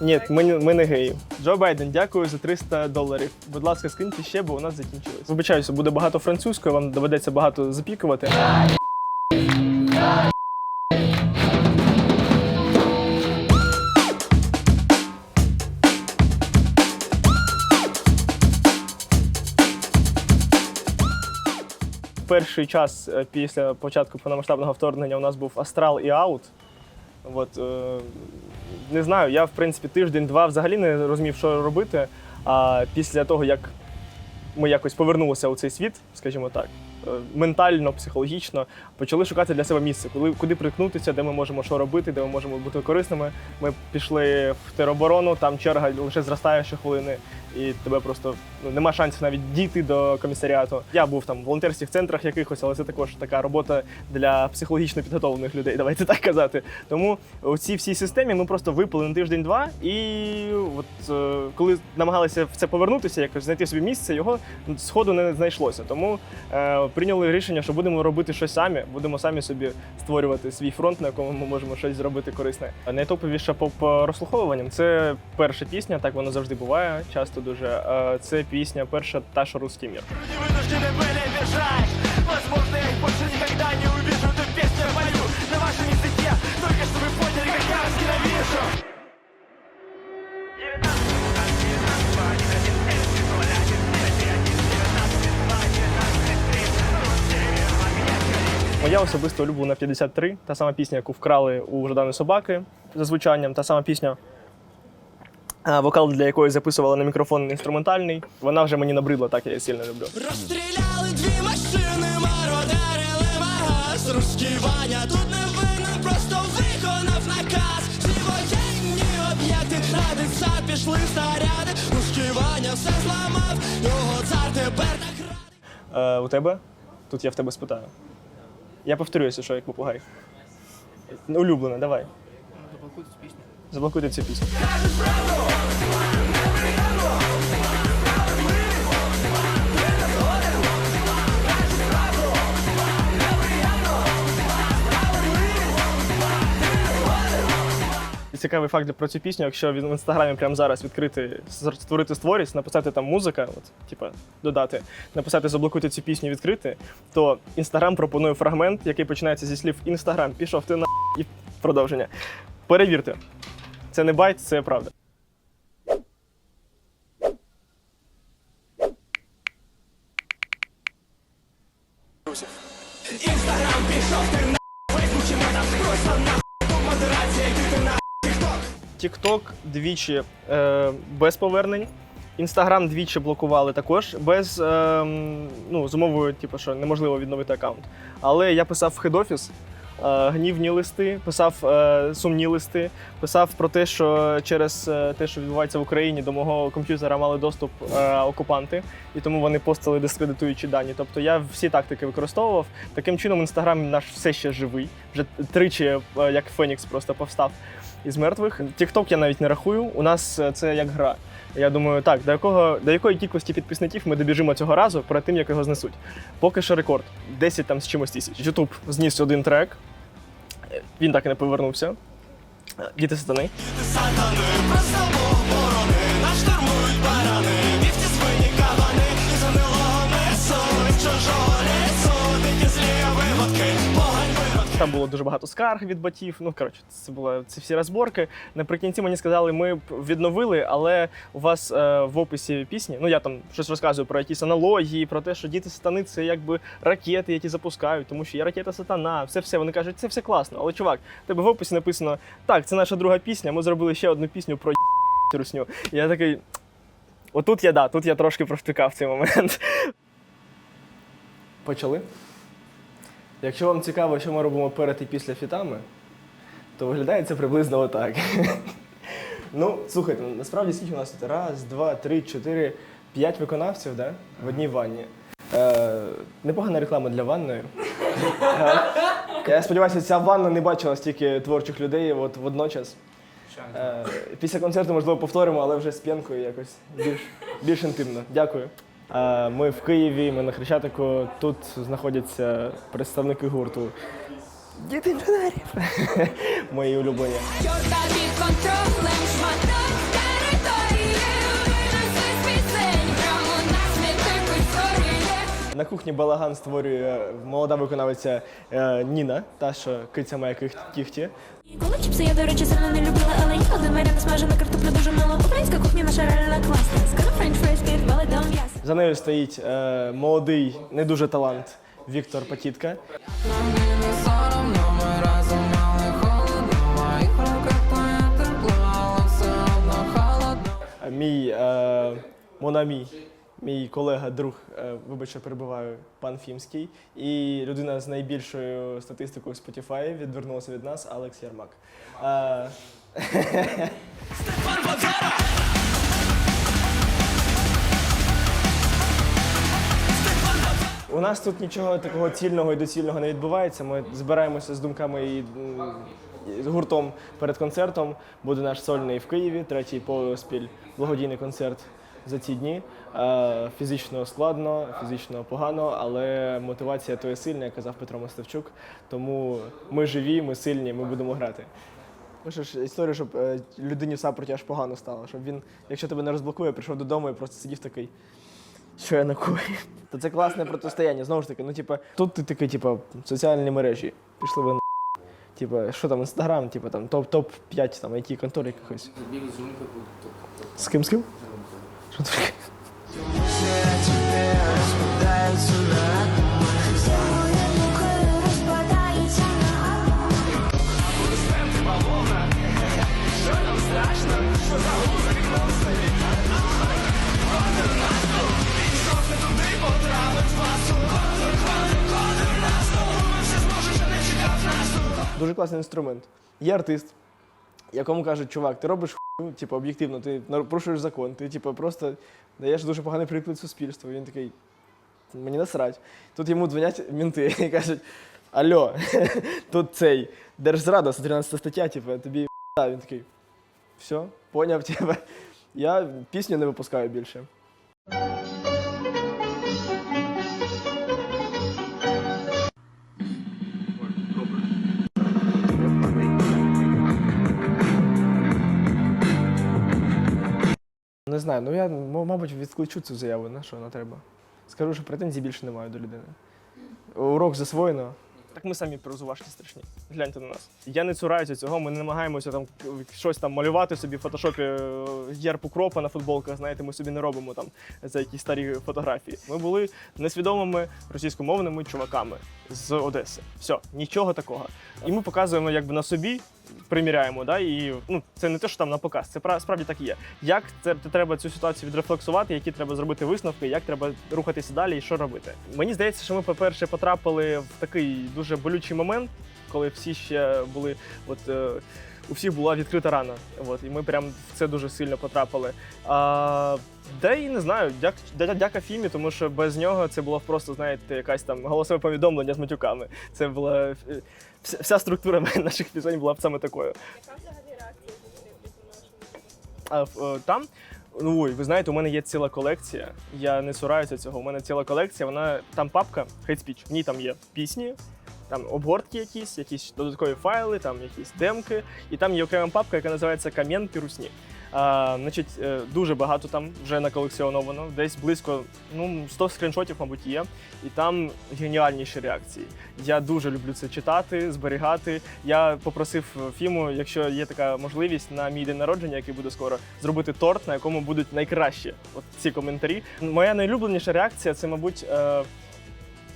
Ні, ми, ми не геї. Джо Байден, дякую за 300 доларів. Будь ласка, скиньте ще, бо у нас закінчилось. Вибачаюся, буде багато французької, вам доведеться багато запікувати. Перший час е, після початку повномасштабного вторгнення у нас був Астрал і Аут. От, е, не знаю, я в принципі тиждень-два взагалі не розумів, що робити. А після того, як ми якось повернулися у цей світ, скажімо так, е, ментально, психологічно, почали шукати для себе місце, куди, куди прикнутися, де ми можемо що робити, де ми можемо бути корисними. Ми пішли в тероборону, там черга лише зростає щохвилини, і тебе просто ну, нема шансів навіть дійти до комісаріату. Я був там в волонтерських центрах якихось, але це також така робота для психологічно підготовлених людей, давайте так казати. Тому у цій всій системі ми просто випали на тиждень-два, і от е, коли намагалися в це повернутися, якось знайти собі місце, його сходу не знайшлося. Тому е, прийняли рішення, що будемо робити щось самі, будемо самі собі створювати свій фронт, на якому ми можемо щось зробити корисне. Найтоповіше поп розслуховуванням це перша пісня, так воно завжди буває, часто дуже. Е, Це пісня перша та що русський мір. Люди вынуждены были бежать Возможно, я их больше никогда не увижу Эту песню я пою на вашем языке Только чтобы вы поняли, как я вас ненавижу Моя особисто улюблена 53, та сама пісня, яку вкрали у Жаданої собаки за звучанням, та сама пісня, а, вокал для якої записувала на мікрофон інструментальний. Вона вже мені набридла, так я її сильно люблю. Розстріляли дві машини, мародерили магаз Руський Ваня тут не винен, просто виконав наказ Всі воєнні об'єкти на дитса пішли снаряди Руський Ваня все зламав, його цар тепер так радий Е, у тебе? Тут я в тебе спитаю. Я повторююся, що як попугай. Улюблена, давай. Заблокуйте цю пісню. Цікавий факт про цю пісню, якщо в інстаграмі прямо зараз відкрити, створити сторіс, написати там музика, от, типа, додати, написати заблокуйте цю пісню, відкрити, то інстаграм пропонує фрагмент, який починається зі слів Інстаграм, пішов ти на і продовження. Перевірте. Це не байт, це правда. Інстаграм пішов ти на просто на модерація, йди ти на TikTok двічі е, без повернень. Інстаграм двічі блокували також без е, ну, з умовою, типу, що неможливо відновити аккаунт. Але я писав в хед-офіс гнівні листи, писав е, сумні листи, писав про те, що через е, те, що відбувається в Україні, до мого комп'ютера мали доступ е, окупанти, і тому вони постили дискредитуючі дані. Тобто я всі тактики використовував. Таким чином, інстаграм наш все ще живий. Вже тричі, е, як Фенікс, просто повстав із мертвих. Тікток я навіть не рахую. У нас е, це як гра. Я думаю, так, до якого до якої кількості підписників ми добіжимо цього разу перед тим, як його знесуть. Поки що рекорд 10 там з чимось тисяч. Ютуб зніс один трек. Він так і не повернувся. Діти сатани. сатани Там було дуже багато скарг від батьків. Ну коротше, це були ці всі розборки. Наприкінці мені сказали, ми відновили, але у вас е, в описі пісні. Ну я там щось розказую про якісь аналогії, про те, що діти сатани це якби ракети, які запускають, тому що є ракета сатана. Все, все. Вони кажуть, це все класно. Але чувак, тебе в описі написано: так, це наша друга пісня. Ми зробили ще одну пісню про русню. І я такий. Отут я да, тут я трошки провтикав цей момент. Почали? Якщо вам цікаво, що ми робимо перед і після фітами, то виглядає це приблизно отак. ну, слухайте, насправді скільки у нас тут? Раз, два, три, чотири, п'ять виконавців да? в одній ванні. Е, непогана реклама для ванної. Е, Я сподіваюся, ця ванна не бачила стільки творчих людей от водночас. Е, після концерту, можливо, повторимо, але вже з п'янкою якось більш, більш інтимно. Дякую. Ми в Києві, ми на Хрещатику. Тут знаходяться представники гурту Діти інженерів. Мої улюблені. Чорта під контролем, шматок На кухні балаган створює молода виконавиця е, Ніна, та що киця має кіхті. Коли чіпси я, до речі, сильно не любила, але є один варіант смажена картопля дуже мало. Українська кухня наша реально класна. Скоро френч фрайс під валидом м'ясо. За нею стоїть е, молодий, не дуже талант Віктор Патітка. Е, Мій е, Монамі, мій колега, друг, е, вибач, що перебуваю, пан Фімський, і людина з найбільшою статистикою Spotify відвернулася від нас Алекс Ярмак. Е, У нас тут нічого такого цільного і доцільного не відбувається. Ми збираємося з думками і з гуртом перед концертом. Буде наш сольний в Києві, третій поспіль благодійний концерт за ці дні. Е, Фізично складно, фізично погано, але мотивація то є сильна, як казав Петро Мостовчук. Тому ми живі, ми сильні, ми будемо грати. Пишеш історію, щоб е, людині в саппорті аж погано стало, щоб він, якщо тебе не розблокує, прийшов додому і просто сидів такий. Що я накоїв? То це класне протистояння. Знову ж таки, ну типа, тут ти такий, типа, соціальні мережі. Пішли ви на. Типа, що там, інстаграм, типа там топ топ 5 там IT контор якихось. З ким з ким? Що таке? Дуже класний інструмент. Є артист, якому кажуть, чувак, ти робиш хуйню, типу, об'єктивно, ти порушуєш закон, ти типу, просто даєш дуже поганий приклад суспільству. Він такий, мені насрать. Тут йому дзвонять мінти і кажуть: Алло, тут цей Держзрада, 113 стаття, типу, тобі. Він такий. Все, поняв тебе. Я пісню не випускаю більше. Не знаю, ну я, мабуть, відкличу цю заяву, на що вона треба. Скажу, що претензій більше немає до людини. Урок засвоєно. Так ми самі перезувашки страшні. Гляньте на нас. Я не цураюся цього, ми не намагаємося там щось там малювати собі в фотошопі е, герб укропа на футболках. Знаєте, ми собі не робимо там за якісь старі фотографії. Ми були несвідомими російськомовними чуваками з Одеси. Все, нічого такого. І ми показуємо якби на собі, приміряємо, да, і ну, це не те, що там на показ, це пра- справді так і є. Як це треба цю ситуацію відрефлексувати, які треба зробити висновки, як треба рухатися далі і що робити? Мені здається, що ми, по-перше, потрапили в такий дуже болючий момент, коли всі ще були, от е, у всіх була відкрита рана. От, і ми прям в це дуже сильно потрапили. А, де і не знаю, дяк, дя- дяка Фімі, тому що без нього це було просто, знаєте, якась там голосове повідомлення з матюками. Це була е, вся, вся структура наших пісень була б саме такою. А в- е, там. Ну, ой, ви знаєте, у мене є ціла колекція. Я не цураюся цього. У мене ціла колекція. Вона там папка Hate Speech. В ній там є пісні, там обгортки якісь, якісь додаткові файли, там якісь демки. І там є окрема папка, яка називається Кам'янки Русні. А, значить, е, дуже багато там вже наколекціоновано, десь близько ну, 100 скріншотів, мабуть, є. І там геніальніші реакції. Я дуже люблю це читати, зберігати. Я попросив е, Фіму, якщо є така можливість на мій день народження, який буде скоро, зробити торт, на якому будуть найкращі от ці коментарі. Моя найулюбленіша реакція це, мабуть.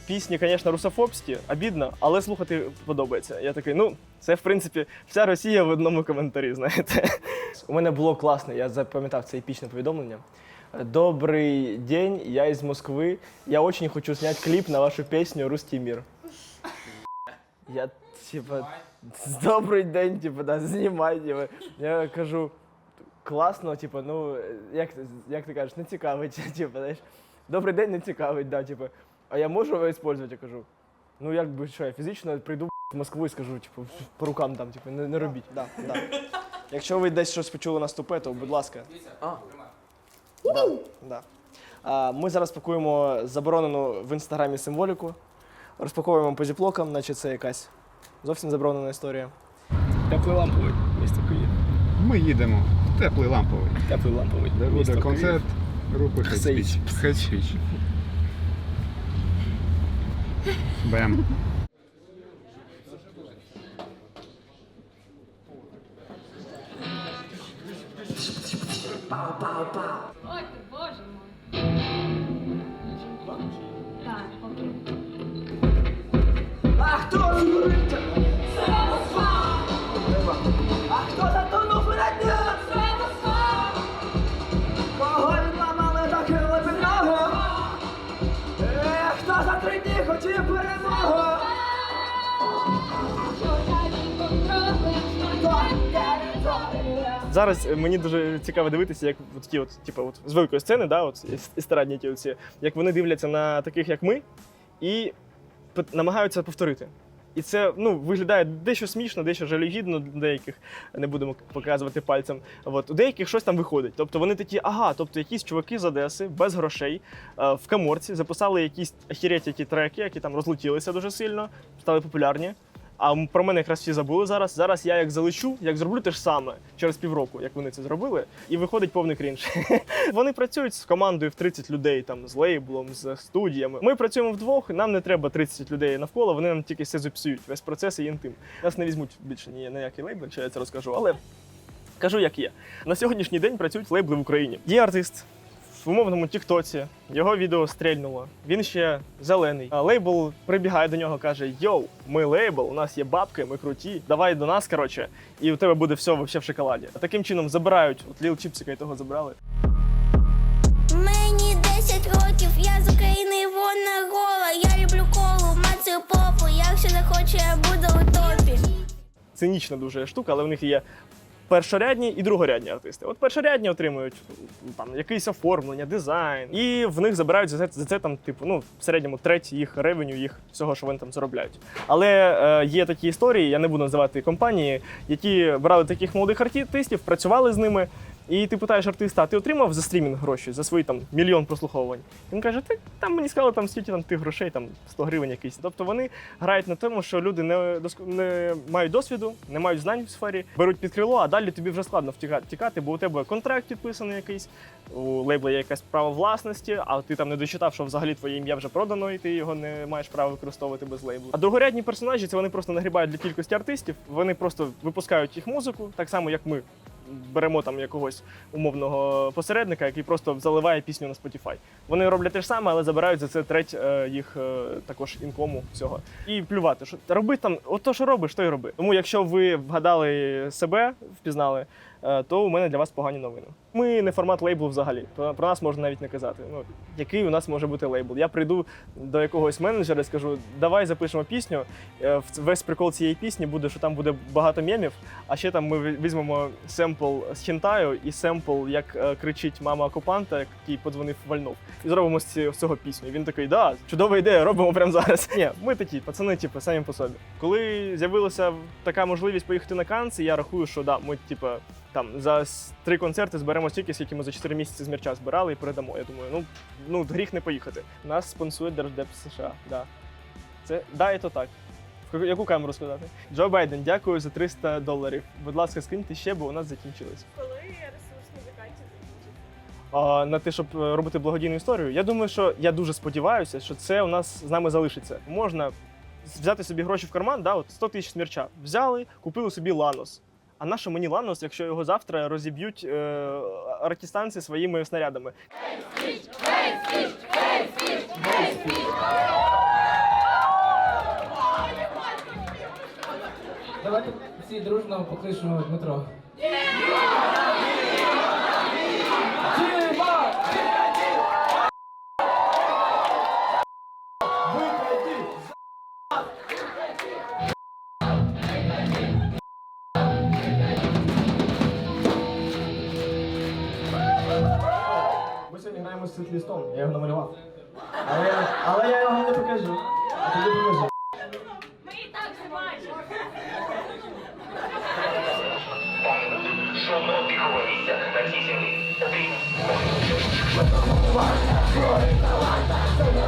Пісні, звісно, русофобські, обідно, але слухати подобається. Я такий, ну, це в принципі вся Росія в одному коментарі, знаєте. У мене було класно, я запам'ятав це епічне повідомлення. Добрий день, я із Москви. Я очень хочу снять клип на вашу пісню Русский мир. Я, типа, добрий день, типа, да, знімай. Типа. Я кажу, класно, типа, ну, як, як ти кажеш, не цікавить, типа, знаєш. Добрий день, не цікавить, да, типа. А я можу його використовувати? Я кажу. Ну, як би що, я фізично прийду в Москву і скажу, типу, по рукам там, типу, не, не робіть. Да, да. Якщо ви десь щось почули на ступе, то будь ласка. А. Да, да. А, ми зараз пакуємо заборонену в інстаграмі символіку, розпаковуємо по зіплокам, наче це якась Зовсім заборонена історія. Теплий ламповий, місто Київ. Ми їдемо в теплий ламповий, Теплий ламповий. де буде концерт групи. Hate Speech. Бем. Зараз е, мені дуже цікаво дивитися, як от такі от, типу, от з великої сцени, да, от ес- естрадні ті оці, як вони дивляться на таких, як ми, і намагаються повторити. І це ну, виглядає дещо смішно, дещо жалюгідно деяких, не будемо показувати пальцем. От, у деяких щось там виходить. Тобто вони такі, ага, тобто якісь чуваки з Одеси без грошей е, в каморці записали якісь ахіреть треки, які там розлетілися дуже сильно, стали популярні. А про мене якраз всі забули зараз. Зараз я як залечу, як зроблю те ж саме через півроку, як вони це зробили, і виходить повний крінж. Вони працюють з командою в 30 людей, там з лейблом, з студіями. Ми працюємо вдвох, нам не треба 30 людей навколо, вони нам тільки все зіпсують, весь процес і інтим. Нас не візьмуть більше ні на який лейбл, що я це розкажу, але кажу, як є. На сьогоднішній день працюють лейбли в Україні. Є артист. В умовному Тіктоці його відео стрельнуло. Він ще зелений. А лейбл прибігає до нього, каже: Йоу, ми лейбл, у нас є бабки, ми круті. Давай до нас, коротше, і у тебе буде все вообще в шоколаді. А Таким чином забирають. От Ліл Чіпсика і того забрали. Мені 10 років, я з України вона гола. Я люблю колу, мацію попу. Якщо захочу, я буду у топі. цинічна дуже штука, але в них є першорядні і другорядні артисти. От першорядні отримують там якесь оформлення, дизайн, і в них забирають за це, за це там, типу, ну в середньому треть їх ревеню, їх всього, що вони там заробляють. Але е, є такі історії, я не буду називати компанії, які брали таких молодих артистів, працювали з ними. І ти питаєш артиста, а ти отримав за стрімінг гроші за свої там мільйон прослуховувань? Він каже, ти там мені сказали, там скільки там тих грошей, там 100 гривень якийсь. Тобто вони грають на тому, що люди не, не мають досвіду, не мають знань в сфері, беруть під крило, а далі тобі вже складно втікати, тікати, бо у тебе контракт підписаний якийсь, у лейбла є якесь право власності, а ти там не дочитав, що взагалі твоє ім'я вже продано, і ти його не маєш права використовувати без лейблу. А другорядні персонажі це вони просто нагрібають для кількості артистів, вони просто випускають їх музику, так само як ми беремо там якогось умовного посередника, який просто заливає пісню на Spotify. Вони роблять те ж саме, але забирають за це треть е, їх е, також інкому всього. І плювати, що роби там, от то, що робиш, то й роби. Тому, якщо ви вгадали себе, впізнали, е, то у мене для вас погані новини. Ми не формат лейблу взагалі. Про, нас можна навіть не казати. Ну, який у нас може бути лейбл? Я прийду до якогось менеджера і скажу, давай запишемо пісню. Е, Весь прикол цієї пісні буде, що там буде багато мемів, а ще там ми візьмемо семпл з хінтаю і семпл, як е, кричить мама окупанта, який подзвонив Вальнов. І зробимо з цього пісню. Він такий, да, чудова ідея, робимо прямо зараз. Ні, ми такі, пацани, типу, самі по собі. Коли з'явилася така можливість поїхати на Канці, я рахую, що да, ми, типу, там за три концерти зберемо стільки, скільки ми за 4 місяці з мерча збирали і передамо. Я думаю, ну, ну гріх не поїхати. Нас спонсує Держдеп США. Да. Це да, і то так. Яку- камеру сказати? Джо Байден, дякую за 300 доларів. Будь ласка, скиньте ще, бо у нас закінчились. Коли ресурс музикантів закінчиться? На те, щоб е, робити благодійну історію, я думаю, що я дуже сподіваюся, що це у нас з нами залишиться. Можна взяти собі гроші в карман, да, от 100 тисяч смірча. Взяли, купили собі ланос. А нащо мені ланос, якщо його завтра розіб'ють е, артістанці своїми снарядами? Давайте всі дружно покличемо Дмитро. Ми граємо з світлістом, я його намалював. Але, але я його не покажу. А тоді покажу. Ми і так все бачимо. Ми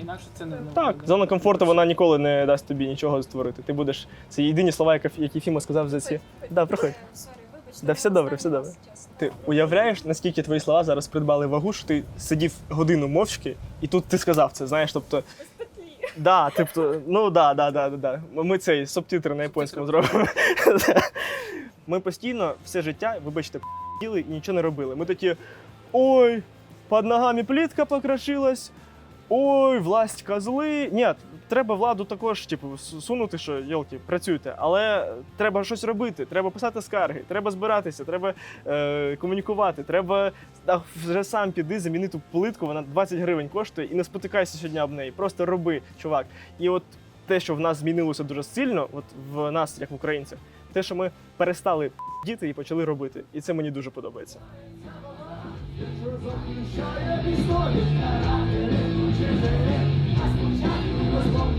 Інакше це не Так, зона комфорту вона ніколи не дасть тобі нічого створити. Ти будеш. Це єдині слова, які, Фіма сказав за ці. Да, проходь. Да, все добре, все добре. Ти уявляєш, наскільки твої слова зараз придбали вагу, що ти сидів годину мовчки, і тут ти сказав це, знаєш, тобто. Да, тобто, ну да, да, да, да, да. Ми цей субтитри на японському зробимо. Ми постійно все життя, вибачте, їли і нічого не робили. Ми такі. Ой, під ногами плітка покрошилась. Ой, власть козли. Ні, треба владу також, типу, сунути, що йолки, працюйте, але треба щось робити, треба писати скарги, треба збиратися, треба е, комунікувати, треба а, вже сам піди, заміни ту плитку, вона 20 гривень коштує, і не спотикайся щодня об неї. Просто роби, чувак. І от те, що в нас змінилося дуже сильно, от в нас, як в українцях, те, що ми перестали діти і почали робити. І це мені дуже подобається. Це нагадував собак,